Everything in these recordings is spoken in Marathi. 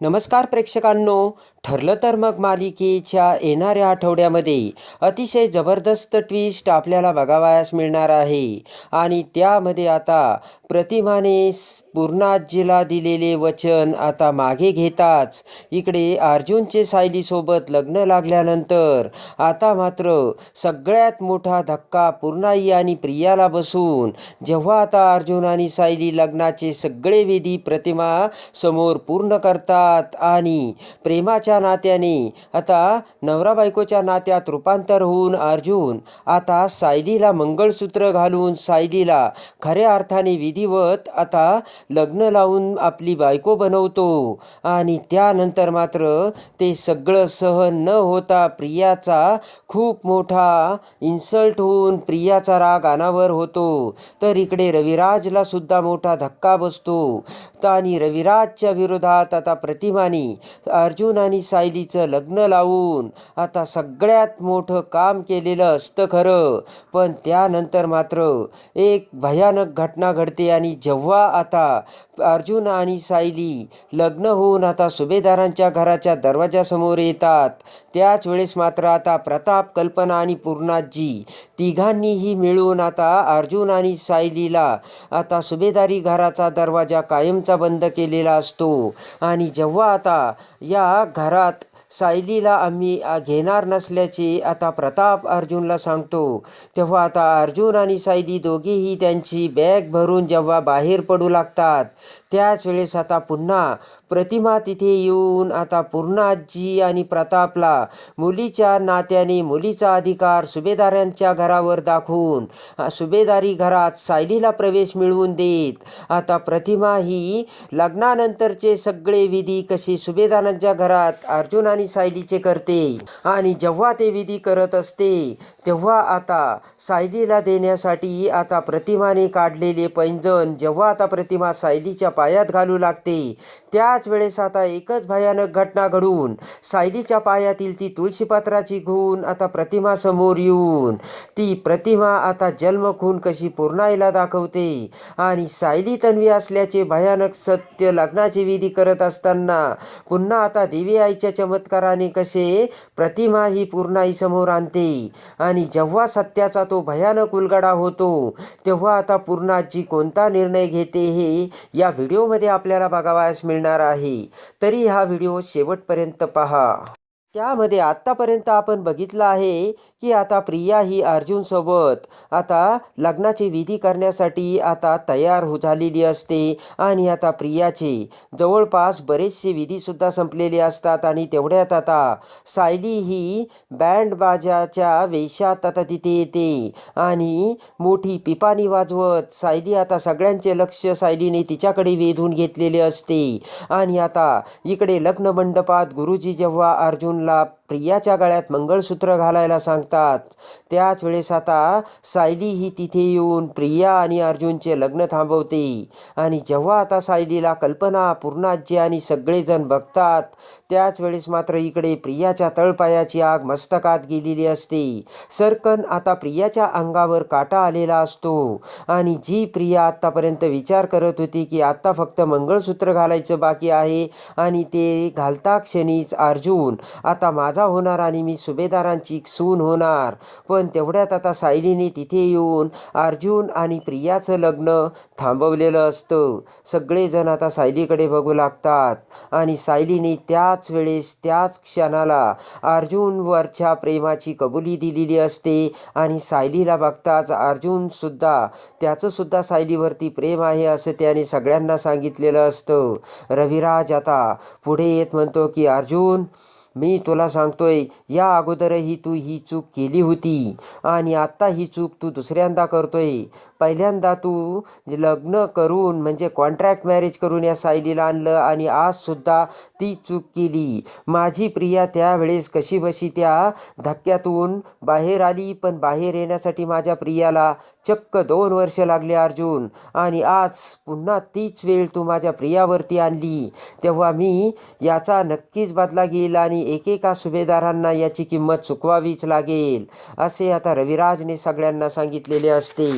नमस्कार प्रेक्षकांनो. ठरलं तर मग मालिकेच्या येणाऱ्या आठवड्यामध्ये अतिशय जबरदस्त ट्विस्ट आपल्याला बघावयास मिळणार आहे. आणि त्यामध्ये आता प्रतिमाने पूर्णाजीला दिलेले वचन आता मागे घेताच इकडे अर्जुनचे सायलीसोबत लग्न लागल्यानंतर आता मात्र सगळ्यात मोठा धक्का पूर्णाई आणि प्रियाला बसून जेव्हा आता अर्जुन आणि सायली लग्नाचे सगळे विधी प्रतिमा समोर पूर्ण करतात आणि प्रेमाच्या नात्याने आता नवरा बायकोच्या नात्यात रूपांतर होऊन अर्जुन आता सायलीला मंगळसूत्र घालून सायलीला खऱ्या अर्थाने विधिवत आता लग्न लावून आपली बायको बनवतो. आणि त्यानंतर मात्र ते सगळं सहन न होता प्रियाचा खूप मोठा इन्सल्ट होऊन प्रियाचा राग अनावर होतो. तर इकडे रविराजला सुद्धा मोठा धक्का बसतो. आणि रविराजच्या विरोधात आता प्रतिमाने अर्जुन आणि सायलीचं लग्न लावून आता सगळ्यात मोठं काम केलेलं असतं खरं. पण त्यानंतर मात्र एक भयानक घटना घडते आणि जेव्हा आता अर्जुन आणि सायली लग्न होऊन आता सुभेदारांच्या घराच्या दरवाजासमोर येतात त्याच वेळेस मात्र आता प्रताप कल्पना आणि पूर्णाजी तिघांनीही मिळून आता अर्जुन आणि सायलीला आता सुभेदारी घराचा दरवाजा कायमचा बंद केलेला असतो. आणि जेव्हा आता या घरात सायलीला आम्ही घेणार नसल्याचे आता प्रताप अर्जुनला सांगतो. तेव्हा आता अर्जुन आणि सायली दोघेही त्यांची बॅग भरून जेव्हा बाहेर पडू लागतात त्याच वेळेस आता पुन्हा प्रतिमा तिथे येऊन आता पूर्णाजी आणि प्रतापला मुलीच्या नात्याने मुलीचा अधिकार सुभेदारांच्या घरावर दाखवून सुभेदारी घरात सायलीला प्रवेश मिळवून देत. आता प्रतिमा ही लग्नानंतरचे सगळे विधी कसे सुभेदारांच्या घरात अर्जुन आणि सायलीचे करते. आणि जेव्हा ते विधी करत असते तेव्हा आता सायलीला देण्यासाठी आता प्रतिमाने काढलेले पैंजण जेव्हा आता प्रतिमा सायलीच्या पायात घालू लागते त्याच वेळेस आता एकच भयानक घटना घडून सायलीच्या पायातील ती तुळशीपात्राची घुण आता प्रतिमा समोर येऊन ती प्रतिमा आता जन्म खून कशी पूर्णाईला दाखवते आणि सायली तन्वी असल्याचे भयानक सत्य लग्नाची विधी करत असताना पुन्हा आता देवी आईच्या चमत्काराने कसे प्रतिमा ही पूर्णाई समोर आणते? आणि जेव्हा सत्याचा तो भयानक उलगडा होतो तेव्हा आता पूर्णाजी कोणता निर्णय घेते हे या व्हिडिओमध्ये आपल्याला बघावयास मिळणार आहे. तरी हा व्हिडिओ शेवटपर्यंत पहा. त्यामध्ये आत्तापर्यंत आपण बघितलं आहे की आता प्रिया ही अर्जुनसोबत आता लग्नाची विधी करण्यासाठी आता तयार हो झालेली असते आणि आता प्रियाचे जवळपास बरेचसे विधीसुद्धा संपलेले असतात आणि तेवढ्यात आता सायली ही बँड बाजाच्या वेशात आता तिथे येते आणि मोठी पिपाणी वाजवत सायली आता सगळ्यांचे लक्ष सायलीने तिच्याकडे वेधून घेतलेले असते. आणि आता इकडे लग्न मंडपात गुरुजी जेव्हा अर्जुन अर्जुनला प्रियाच्या गळ्यात मंगळसूत्र घालायला सांगतात. त्याच वेळेस आता सायली ही तिथे येऊन प्रिया आणि अर्जुनचे लग्न थांबवते. आणि जेव्हा आता सायलीला कल्पना पूर्णाजी आणि सगळेजण बघतात त्याच वेळेस मात्र इकडे प्रियाच्या तळपायाची आग मस्तकात गेलेली असते. सरकन आता प्रियाच्या अंगावर काटा आलेला असतो. आणि जी प्रिया आत्तापर्यंत विचार करत होती की आत्ता फक्त मंगळसूत्र घालायचं बाकी आहे आणि ते घालता क्षणीच अर्जुन आता माझा होणार आणि मी सुभेदारांची सून होणार. पण तेवढ्यात आता सायलीने तिथे येऊन अर्जुन आणि प्रियाचं लग्न थांबवलेलं असतं. सगळेजण आता सायलीकडे बघू लागतात आणि सायलीने त्याच वेळेस त्याच क्षणाला अर्जुनवरच्या प्रेमाची कबुली दिलेली असते आणि सायलीला बघताच अर्जुनसुद्धा त्याचंसुद्धा सायलीवरती प्रेम आहे असं त्याने सगळ्यांना सांगितलेलं असतं. रविराज आता पुढे येत म्हणतो की अर्जुन मी तुला सांगतोय या अगोदरही तू ही चूक केली होती आणि आत्ता ही चूक तू दुसऱ्यांदा करतोय. पहिल्यांदा तू लग्न करून म्हणजे कॉन्ट्रॅक्ट मॅरेज करून या सायलीला आणलं आणि आजसुद्धा ती चूक केली. माझी प्रिया त्यावेळेस कशीबशी त्या धक्क्यातून बाहेर आली पण बाहेर येण्यासाठी माझ्या प्रियाला चक्क दोन वर्ष लागले अर्जुन आणि आज पुन्हा तीच वेळ तू माझ्या प्रियावरती आणली. तेव्हा मी याचा नक्कीच बदला घेईल आणि एकेका सुभेदारांना याची किंमत चुकवावीच लागेल असे आता रविराजने सगळ्यांना सांगितलेले असते.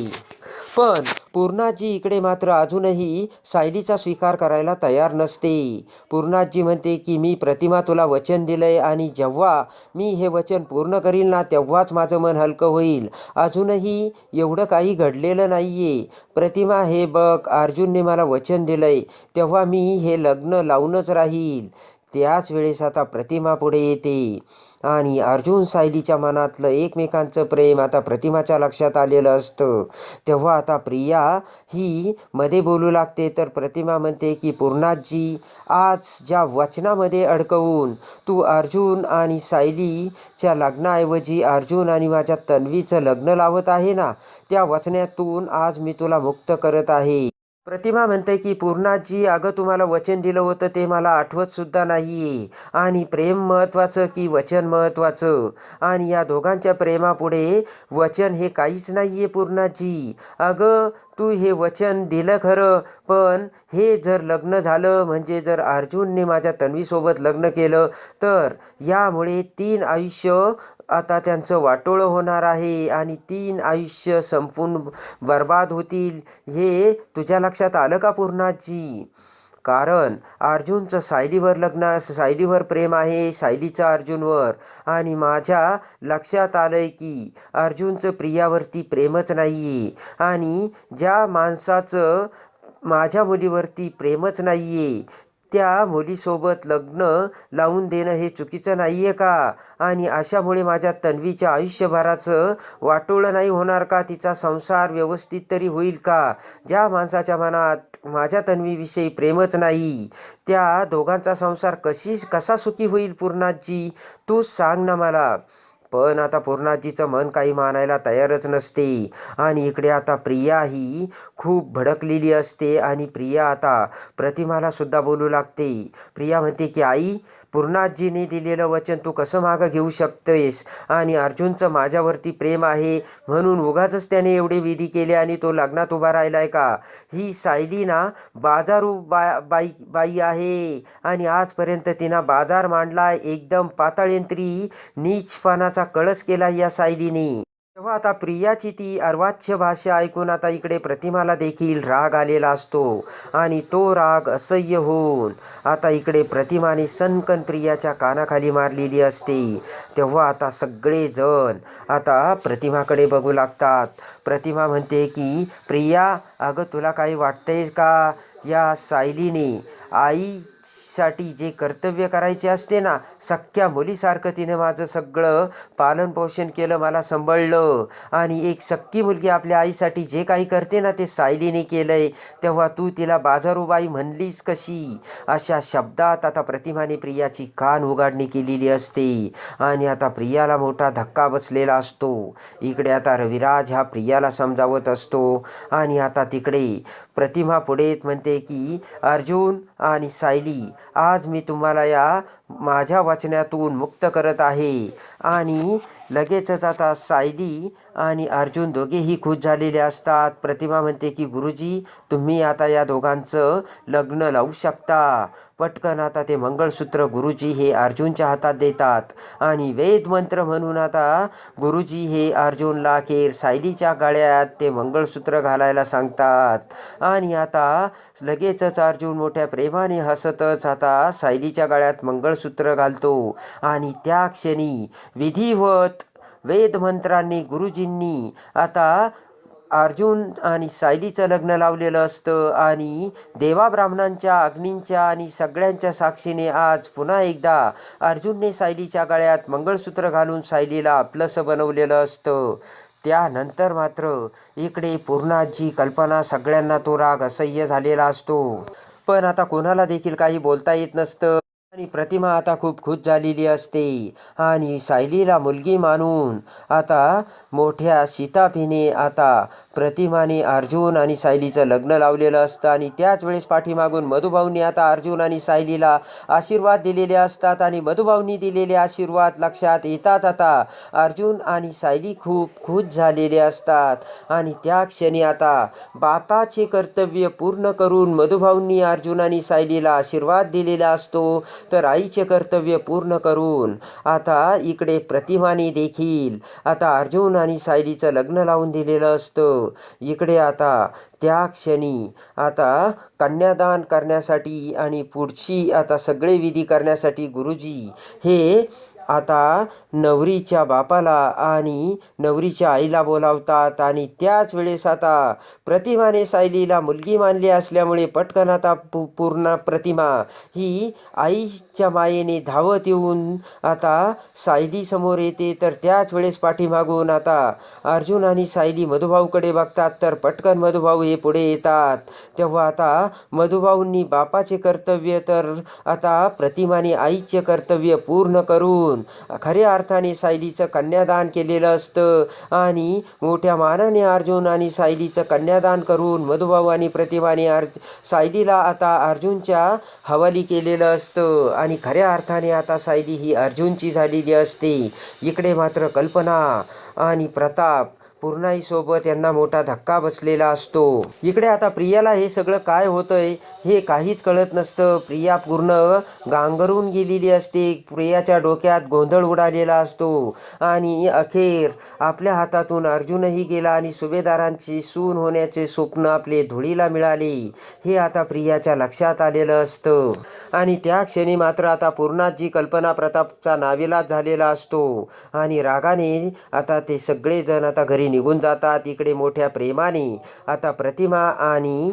पण पूर्णाजी इकडे मात्र अजूनही सायलीचा स्वीकार करायला तयार नसते. पूर्णाजी म्हणते की मी प्रतिमा तुला वचन दिलंय आणि जेव्हा मी हे वचन पूर्ण करील ना तेव्हाच माझं मन हलकं होईल. अजूनही एवढं काही घडलेलं नाहीये. प्रतिमा हे बघ अर्जुनने मला वचन दिलंय तेव्हा मी हे लग्न लावूनच राहील. त्याच वेळेस आता प्रतिमा पुढे येते. आणि अर्जुन सायलीच्या मनातलं एकमेकांचं प्रेम आता प्रतिमाच्या लक्षात आलेलं असतं. तेव्हा आता प्रिया ही मध्ये बोलू लागते तर प्रतिमा म्हणते की पूर्णाजी आज ज्या वचनामध्ये अडकवून तू अर्जुन आणि सायलीच्या लग्नाऐवजी अर्जुन आणि माझ्या तन्वीचं लग्न लावत आहे ना त्या वचनातून आज मी तुला मुक्त करत आहे. प्रतिमा म्हणते की पूर्णाजी अगं तुम्हाला वचन दिलं होतं ते मला आठवत सुद्धा नाहीये आणि प्रेम महत्त्वाचं की वचन महत्त्वाचं? आणि या दोघांच्या प्रेमापुढे वचन हे काहीच नाही आहे पूर्णाजी. अगं तू हे वचन दिलं खरं पण हे जर लग्न झालं म्हणजे जर अर्जुनने माझ्या तन्वीसोबत लग्न केलं तर यामुळे तीन आयुष्य आता त्यांचं वाटोळं होणार आहे आणि तीन आयुष्य संपून बर्बाद होतील हे तुझ्या लक्षात आलं का पूर्णाजी? कारण अर्जुनचं सायलीवर लग्न सायलीवर प्रेम आहे सायलीचं अर्जुनवर. आणि माझ्या लक्षात आलंय की अर्जुनचं प्रियावरती प्रेमच नाही आहे आणि ज्या माणसाचं माझ्या मुलीवरती प्रेमच नाही आहे त्या मुलीसोबत लग्न लावून देणं हे चुकीचं नाही आहे का? आणि अशामुळे माझ्या तन्वीच्या आयुष्यभराचं वाटोळं नाही होणार का? तिचा संसार व्यवस्थित तरी होईल का? ज्या माणसाच्या मनात माझ्या तन्वीविषयी प्रेमच नाही त्या दोघांचा संसार कशी कसा सुखी होईल पूर्णाजी? तू सांग ना मला. पण आता पूर्णाजीचं मन काही मानायला तयारच नसते. आणि इकडे आता प्रिया ही खूप भडकलेली असते आणि प्रिया आता प्रतिमाला सुद्धा बोलू लागते. प्रिया म्हणते की आई पूर्णाजीने दिलेलं वचन तू कसं मागं घेऊ शकतेस? आणि अर्जुनचं माझ्यावरती प्रेम आहे म्हणून उगाचच त्याने एवढे विधी केले आणि तो लग्नात उभा राहिलाय का? ही सायली ना बाजारू बा बाई बाई आहे. आणि आजपर्यंत तिनं बाजार मांडला एकदम पाताळयंत्री नीचपणाचा कळस केला या सायलीने. तेव्हा आता प्रियाची ती अर्वाच्य भाषा ऐकून आता इकडे प्रतिमाला देखील राग आलेला असतो. आणि तो राग असह्य होऊन आता इकडे प्रतिमाने सनकन प्रियाच्या कानाखाली मारलेली असते. तेव्हा आता सगळेजण आता प्रतिमाकडे बघू लागतात. प्रतिमा म्हणते की प्रिया अगं तुला काही वाटतंय का? या सायलीने आईसाठी जे कर्तव्य करायचे असते ना सख्या मुलीसारखं तिने माझं सगळं पालनपोषण केलं मला सांभाळलं. आणि एक सक्की मुलगी आपल्या आईसाठी जे काही करते ना ते सायलीने केलं आहे तेव्हा तू तिला बाजारूबाई म्हणलीस कशी? अशा शब्दात आता प्रतिमाने प्रियाची कान उघाडणी केलेली असते. आणि आता प्रियाला मोठा धक्का बसलेला असतो. इकडे आता रविराज ह्या प्रियाला समजावत असतो. आणि आता तिकडे प्रतिमा पुढे म्हणते की अर्जुन आणि सायली आज मी तुम्हाला या माझ्या वचनातून मुक्त करत आहे. आणि लगेचच आता सायली आणि अर्जुन दोघेही खुश झालेले असतात. प्रतिमा म्हणते की गुरुजी तुम्ही आता या दोघांचं लग्न लावू शकता. पटकन आता ते मंगळसूत्र गुरुजी हे अर्जुनच्या हातात देतात. आणि वेद मंत्र म्हणून आता गुरुजी हे अर्जुनला अखेर सायलीच्या गळ्यात ते मंगळसूत्र घालायला सांगतात. आणि आता लगेचच अर्जुन मोठ्या प्रेमाने हसतच आता सायलीच्या गळ्यात मंगळसूत्र घालतो. आणि त्या क्षणी विधिवत वेदमंत्रांनी गुरुजींनी आता अर्जुन आणि सायलीचं लग्न लावलेलं असतं आणि देवा ब्राह्मणांच्या अग्नींच्या आणि सगळ्यांच्या साक्षीने आज पुन्हा एकदा अर्जुनने सायलीच्या गळ्यात मंगळसूत्र घालून सायलीला आपलंसं बनवलेलं असतं. त्यानंतर मात्र इकडे पूर्णाजी कल्पना सगळ्यांना तो राग असह्य झालेला असतो. पण आता कोणाला देखील काही बोलता येत नसतं. आणि प्रतिमा आता खूप खुश झालेली असते. आणि सायलीला मुलगी मानून आता मोठ्या सीताफीने आता प्रतिमाने अर्जुन आणि सायलीचं लग्न लावलेलं असतं. आणि त्याच वेळेस पाठीमागून मधुभाऊंनी आता अर्जुन आणि सायलीला आशीर्वाद दिलेले असतात आणि मधुभाऊंनी दिलेले आशीर्वाद लक्षात येताच आता अर्जुन आणि सायली खूप खुश झालेले असतात. आणि त्या क्षणी आता बापाचे कर्तव्य पूर्ण करून मधुभाऊंनी अर्जुन आणि सायलीला आशीर्वाद दिलेला असतो. तर आईचे कर्तव्य पूर्ण करून आता इकडे प्रतिमाने देखील आता अर्जुन आणि सायलीचं लग्न लावून दिलेलं असतं. इकडे आता त्या क्षणी आता कन्यादान करण्यासाठी आणि पुढची आता सगळे विधी करण्यासाठी गुरुजी हे आता नवरीच्या बापाला आणि नवरीच्या आईला बोलावतात आणि त्याच वेळेस आता प्रतिमाने सायलीला मुलगी मानली असल्यामुळे पटकन आता पू पूर्ण प्रतिमा ही आईच्या मायेने धावत येऊन आता सायली समोर येते. तर त्याच वेळेस पाठीमागून आता अर्जुन आणि सायली मधुभाऊकडे बघतात. तर पटकन मधुभाऊ हे पुढे येतात. तेव्हा आता मधुभाऊंनी बापाचे कर्तव्य तर आता प्रतिमाने आईचे कर्तव्य पूर्ण करून खऱ्या अर्थाने सायलीचं कन्यादान केलेलं असतं. आणि मोठ्या मानाने अर्जुन आणि सायलीचं कन्यादान करून मधुभाऊ आणि प्रतिमाने अर् सायलीला आता अर्जुनच्या हवाली केलेलं असतं. आणि खऱ्या अर्थाने आता सायली ही अर्जुनची झालेली असते. इकडे मात्र कल्पना आणि प्रताप पूर्णाईसोबत यांना मोठा धक्का बसलेला असतो. इकडे आता प्रियाला हे सगळं काय होतंय हे काहीच कळत नसतं. प्रिया पूर्ण गांगरून गेलेली असते. प्रियाच्या डोक्यात गोंधळ उडालेला असतो. आणि अखेर आपल्या हातातून अर्जुनही गेला आणि सुभेदारांची सून होण्याचे स्वप्न आपले धुळीला मिळाले. हे आता प्रियाच्या लक्षात आलेलं असतं. आणि त्या क्षणी मात्र आता पूर्णात जी कल्पना प्रतापचा नाविलाज झालेला असतो. आणि रागाने आता ते सगळेजण आता घरी निघून जातात. इकडे मोठ्या प्रेमाने. आता प्रतिमा आणि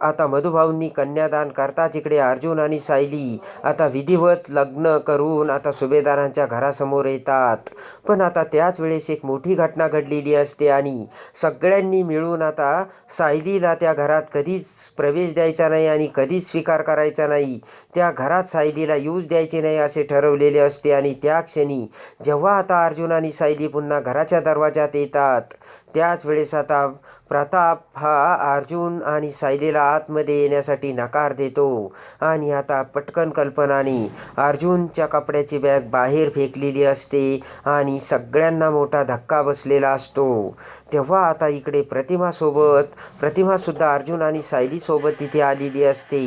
आता मधुभाऊंनी कन्यादान करताच इकडे अर्जुन आणि सायली. आता विधिवत लग्न करून आता सुभेदारांच्या घरासमोर येतात. पण आता त्याच वेळेस एक मोठी घटना घडलेली असते आणि सगळ्यांनी मिळून आता सायलीला त्या घरात कधीच प्रवेश द्यायचा नाही आणि कधीच स्वीकार करायचा नाही. त्या घरात सायलीला यूज द्यायचे नाही असे ठरवलेले असते आणि त्या क्षणी जेव्हा आता अर्जुन आणि सायली पुन्हा घराच्या दरवाजात येतात त्याच वेळेस आता प्रताप हा अर्जुन आणि सायलीला आतमध्ये येण्यासाठी नकार देतो. आणि आता पटकन कल्पनाने अर्जुनच्या कपड्याची बॅग बाहेर फेकलेली असते आणि सगळ्यांना मोठा धक्का बसलेला असतो. तेव्हा आता इकडे प्रतिमासोबत प्रतिमासुद्धा अर्जुन आणि सायलीसोबत तिथे आलेली असते.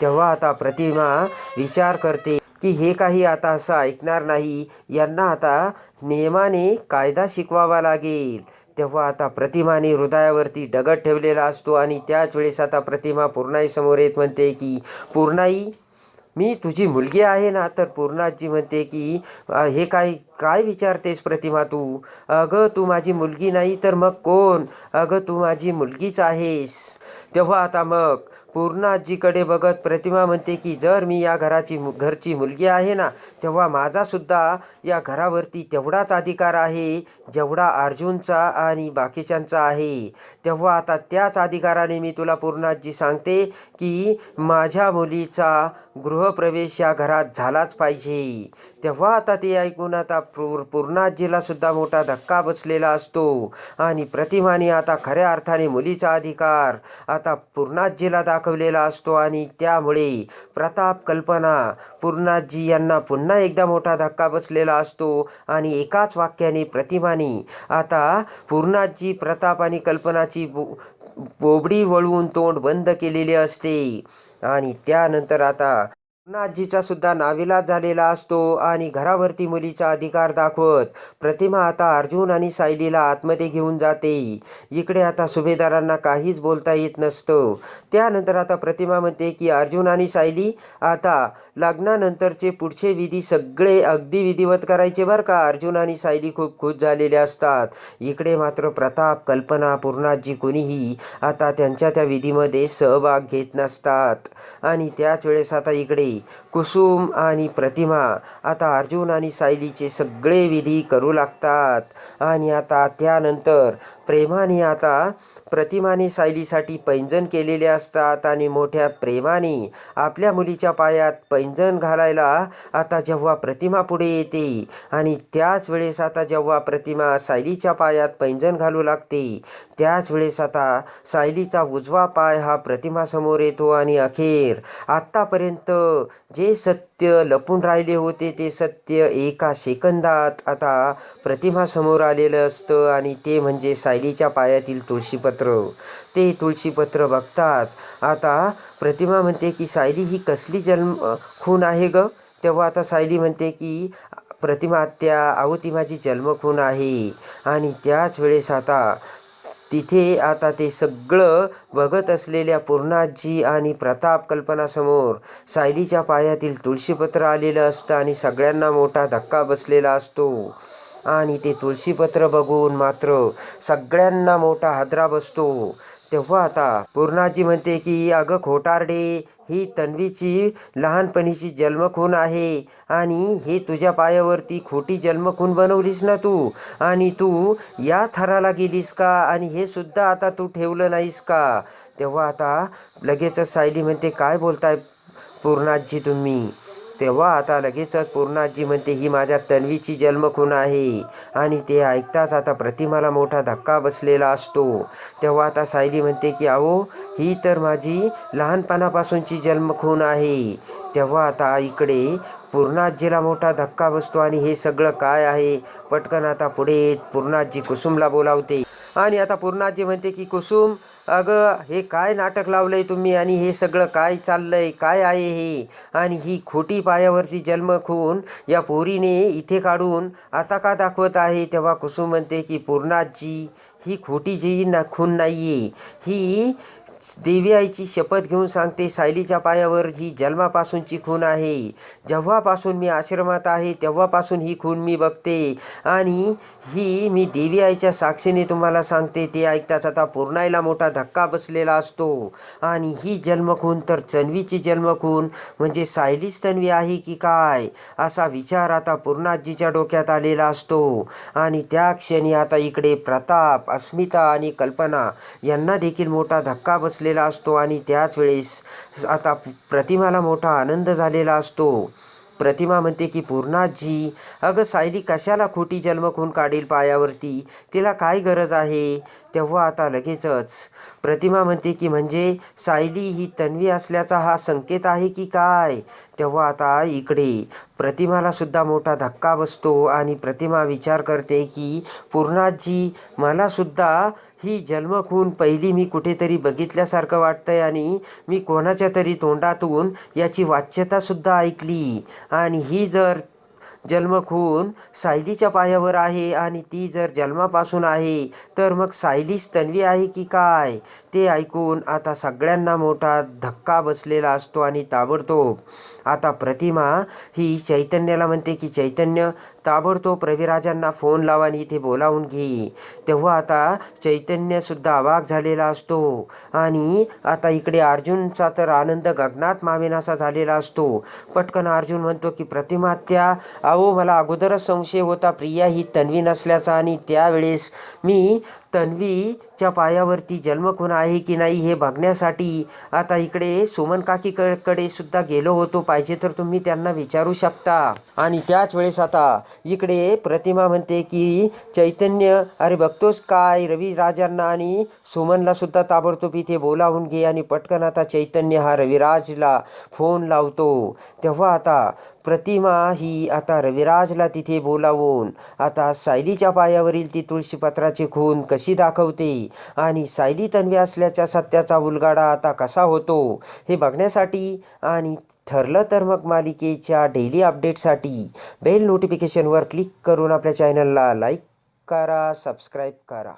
तेव्हा आता प्रतिमा विचार करते की हे काही आता असं ऐकणार नाही. यांना आता नियमाने कायदा शिकवावा लागेल. तेव्हा आता प्रतिमाने हृदयावरती डगत ठेवलेला असतो आणि त्याच वेळेस आता प्रतिमा पूर्णाई समोर येत म्हणते की पूर्णाई मी तुझी मुलगी आहे ना? तर पूर्णाजी म्हणते की हे काय काय विचारतेस प्रतिमा तू? अगं तू माझी मुलगी नाही तर मग कोण? अगं तू माझी मुलगीच आहेस. तेव्हा आता मग पूर्णाजीकडे बघत प्रतिमा म्हणते की जर मी या घराची मु- घरची मुलगी आहे ना तेव्हा माझासुद्धा या घरावरती तेवढाच अधिकार आहे जेवढा अर्जुनचा आणि बाकीच्यांचा आहे. तेव्हा आता त्याच अधिकाराने मी तुला पूर्णाजी सांगते की माझ्या मुलीचा गृहप्रवेश या घरात झालाच पाहिजे. तेव्हा आता ते ऐकून आता पूर पूर्णाजीला सुद्धा मोठा धक्का बसलेला असतो. आणि प्रतिमाने आता खऱ्या अर्थाने मुलीचा अधिकार आता पूर्णाजीला दाखवलेला असतो. आणि त्यामुळे प्रताप कल्पना पूर्णाजी यांना पुन्हा एकदा मोठा धक्का बसलेला असतो. आणि एकाच वाक्याने प्रतिमाने आता पूर्णाजी प्रताप आणि कल्पनाची बो बोबडी वळवून तोंड बंद केलेले असते. आणि त्यानंतर आता पूर्णाजीचा सुद्धा नाविलाज झालेला असतो आणि घरावरती मुलीचा अधिकार दाखवत प्रतिमा आता अर्जुन आणि सायलीला आतमध्ये घेऊन जाते. इकडे आता सुभेदारांना काहीच बोलता येत नसतं. त्यानंतर आता प्रतिमा म्हणते की अर्जुन आणि सायली आता लग्नानंतरचे पुढचे विधी सगळे अगदी विधिवत करायचे बरं का? अर्जुन आणि सायली खूप खुश झालेले असतात. इकडे मात्र प्रताप कल्पना पूर्णाजी कोणीही आता त्यांच्या त्या विधीमध्ये सहभाग घेत नसतात. आणि त्याच वेळेस आता इकडे कुसुम आणि प्रतिमा. आता अर्जुन आणि सायलीचे सगळे विधी करू लागतात. आणि आता त्यानंतर प्रेमाने आता प्रतिमाने सायलीसाठी पैंजण केलेले असतात आणि मोठ्या प्रेमाने आपल्या मुलीच्या पायात पैंजण घालायला आता जेव्हा प्रतिमा पुढे येते आणि त्याच वेळेस आता जेव्हा प्रतिमा सायलीच्या पायात पैंजण घालू लागते त्याच वेळेस आता सायलीचा उजवा पाय हा प्रतिमासमोर येतो आणि अखेर आत्तापर्यंत जे सत्य लपून राहिले होते ते सत्य एका सेकंदात आता प्रतिमासमोर आलेलं असतं आणि ते म्हणजे सायलीच्या पायातील तुळशीपत्र. ते तुळशीपत्र बघताच आता प्रतिमा म्हणते की सायली ही कसली जन्म खून आहे ग? तेव्हा आता सायली म्हणते की प्रतिमा आत्या अहो ती माझी जन्मखून आहे. आणि त्याच वेळेस आता तिथे आता ते सगळं बघत असलेल्या पूर्णाजी आणि प्रताप कल्पनासमोर सायलीच्या पायातील तुळशीपत्र आलेलं असतं आणि सगळ्यांना मोठा धक्का बसलेला असतो. आणि ते तुळशीपत्र बघून मात्र सगळ्यांना मोठा हादरा बसतो. तेव्हा आता पूर्णाजी म्हणते की अगं खोटारडे ही तन्वीची लहानपणीची जन्मखून आहे आणि हे तुझ्या पायावरती खोटी जन्मखून बनवलीस ना तू? आणि तू या थराला गेलीस का? आणि हे सुद्धा आता तू ठेवलं नाहीस का? तेव्हा आता लगेचच सायली म्हणते काय बोलताय पूर्णाजी तुम्ही? तेव्हा आता लगेचच पूर्णाजी म्हणते ही माझ्या तन्वीची जन्मखून आहे. आणि ते ऐकताच आता प्रतिमाला मोठा धक्का बसलेला असतो. तेव्हा आता सायली म्हणते की अहो ही तर माझी लहानपणापासूनची जन्मखून आहे. तेव्हा आता इकडे पूर्णाजीला मोठा धक्का बसतो आणि हे सगळं काय आहे? पटकन आता पुढे पूर्णाजी कुसुमला बोलावते. आणि आता पूर्णाजी म्हणते की कुसुम अगं हे काय नाटक लावलंय तुम्ही आणि हे सगळं काय चाललंय काय आहे हे? आणि ही खोटी पायावरती जन्म खून या पोरीने इथे काढून आता का दाखवत आहे? तेव्हा कुसुम म्हणते की पूर्णाजी ही खोटी जी ना खून नाही आहे ही देवी आईची शपथ घेऊन सांगते सायलीच्या पायावर ही जन्मापासूनची खून आहे. जेव्हापासून मी आश्रमात आहे तेव्हापासून ही खून मी बघते. आणि ही मी देवी आईच्या साक्षीने तुम्हाला सांगते ते ऐकताच आता पूर्णाईला मोठा धक्का बसलेला असतो. आणि ही जन्मखून तर चन्वीची जन्मखून म्हणजे सायलीच तन्वी आहे की काय? असा विचार आता पूर्णाजीच्या डोक्यात आलेला असतो. आणि त्या क्षणी आता इकडे प्रताप अस्मिता आणि कल्पना यांना देखील मोठा धक्का बस बसलेला असतो आणि त्याच वेळेस आता प्रतिमाला मोठा आनंद झालेला असतो. प्रतिमा म्हणते की पूर्णाजी अगं सायली कशाला खोटी जन्मखून काढेल पायावरती? तिला काय गरज आहे? तेव्हा आता लगेचच प्रतिमा म्हणते की म्हणजे सायली ही तन्वी असल्याचा हा संकेत आहे की काय? तेव्हा आता इकडे प्रतिमाला सुद्धा मोठा धक्का बसतो आणि प्रतिमा विचार करते की पूर्णाजी मला सुद्धा ही जन्मखून पहिली मी कुठेतरी बघितल्यासारखं वाटतंय आणि मी कोणाच्या तरी तोंडातून याची वाच्यतासुद्धा ऐकली. आणि ही जर जन्मखून सायलीच्या पायावर आहे आणि ती जर जन्मापासून आहे तर मग सायलीच तन्वी आहे की काय? ते ऐकून आता सगळ्यांना मोठा धक्का बसलेला असतो आणि ताबडतोब. आता प्रतिमा ही चैतन्याला म्हणते की चैतन्य ताबडतोब रविराजांना फोन लावा आणि इथे बोलावून घे. तेव्हा आता चैतन्यसुद्धा अवाक झालेला असतो. आणि आता इकडे अर्जुनचा तर आनंद गगनात मावेनासा झालेला असतो. पटकन अर्जुन म्हणतो की प्रतिमात्या अहो मला अगोदरच संशय होता प्रिया ही तन्वी नसल्याचा आणि त्यावेळेस मी तन्वीच्या पायावरती जन्मखून आहे की नाही हे बघण्यासाठी आता इकडे सुमन काकीकडे सुद्धा गेलो होतो. पाहिजे तर तुम्ही त्यांना विचारू शकता. आणि त्याच वेळेस आता इकडे प्रतिमा म्हणते की चैतन्य अरे बघतोस काय? रवी राजांना आणि सुमनला सुद्धा ताबडतोब इथे बोलावून घे आणि पटकन आता चैतन्य हा रविराजला फोन लावतो. तेव्हा आता प्रतिमा ही आता रविराजला तिथे बोलावून आता सायलीच्या पायावरील ती तुळशीपत्राची खून कशी दाखवते? आणि सायली तन्वी असल्याच्या सत्याचा उलगाडा आता कसा होतो? हे बघण्यासाठी आणि ठरलं तर मग मालिकेच्या डेली अपडेटसाठी बेल नोटिफिकेशनवर क्लिक करून आपल्या चॅनलला लाईक करा सबस्क्राईब करा.